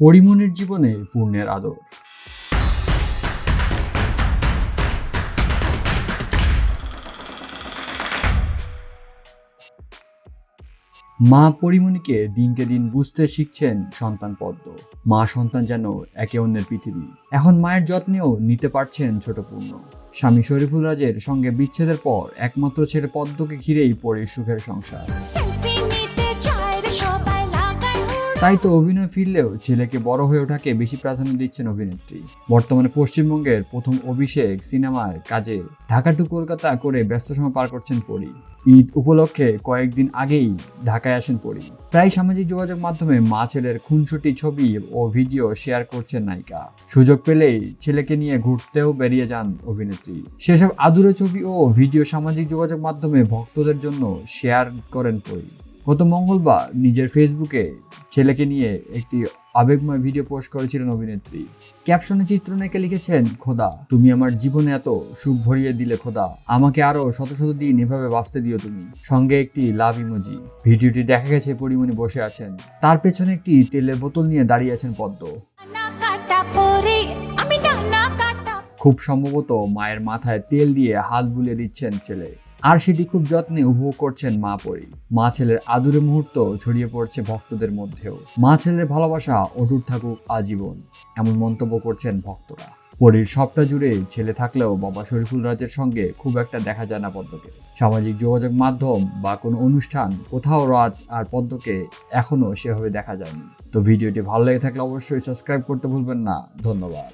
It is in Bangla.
পরিমণির জীবনে পূর্ণের আদর। মা পরিমণিকে দিনকে দিন বুঝতে শিখছেন সন্তান পদ্ম। মা সন্তান যেন একে অন্যের পৃথিবী। এখন মায়ের যত্নেও নিতে পারছেন ছোট পূর্ণ। স্বামী শরীফুল রাজের সঙ্গে বিচ্ছেদের পর একমাত্র ছেলে পদ্মকে ঘিরেই পরির সুখের সংসার। তাই তো অভিনয় ফিরলেও ছেলেকে বড় হয়ে ওঠাকে বেশি প্রাধান্য দিচ্ছেন অভিনেত্রী। বর্তমানে পশ্চিমবঙ্গের প্রথম অভিষেক সিনেমার কাজে ঢাকা টু কলকাতা করে ব্যস্ত সময় পার করছেন পরি। ঈদ উপলক্ষে কয়েকদিন আগেই ঢাকায় আসেন পরি। প্রায় সামাজিক যোগাযোগ মাধ্যমে মা ছেলের খুনসুটি ছবি ও ভিডিও শেয়ার করছেন নায়িকা। সুযোগ পেলেই ছেলেকে নিয়ে ঘুরতেও বেরিয়ে যান অভিনেত্রী। সেসব আদুরে ছবি ও ভিডিও সামাজিক যোগাযোগ মাধ্যমে ভক্তদের জন্য শেয়ার করেন পরি। গত মঙ্গলবার নিজের ফেসবুকে ছেলেকে নিয়ে একটি আবেগময় ভিডিও পোস্ট করেছিলেন অভিনেত্রী। ক্যাপশনে চিত্রনায়িকা লিখেছেন খোদা তুমি আমার জীবনে এত সুখ ভরিয়ে দিলে খোদা। আমাকে আরও শত শত দিন এভাবে বাঁচতে দিও তুমি। সঙ্গে একটি লাভ ইমোজি। ভিডিওটি দেখা গেছে পরিমণি বসে আছেন। তার পেছনে একটি তেলের বোতল নিয়ে দাঁড়িয়ে আছেন পদ্ম। খুব সম্ভবত মায়ের মাথায় তেল দিয়ে হাত বুলিয়ে দিচ্ছেন ছেলে। আর সেটি খুব যত্নে উপভোগ করছেন মা পরি। মা ছেলের আদুরে মুহূর্ত ছড়িয়ে পড়ছে ভক্তদের মধ্যেও। মা ছেলের ভালোবাসা অটুট থাকুক আজীবন, এমন মন্তব্য করছেন ভক্তরা। পরীর সবটা জুড়ে ছেলে থাকলেও বাবা শরীফুল রাজের সঙ্গে খুব একটা দেখা যায় না পদ্মকে। সামাজিক যোগাযোগ মাধ্যম বা কোনো অনুষ্ঠান কোথাও রাজ আর পদ্মকে এখনও সেভাবে দেখা যায়নি। তো ভিডিওটি ভালো লেগে থাকলে অবশ্যই সাবস্ক্রাইব করতে ভুলবেন না। ধন্যবাদ।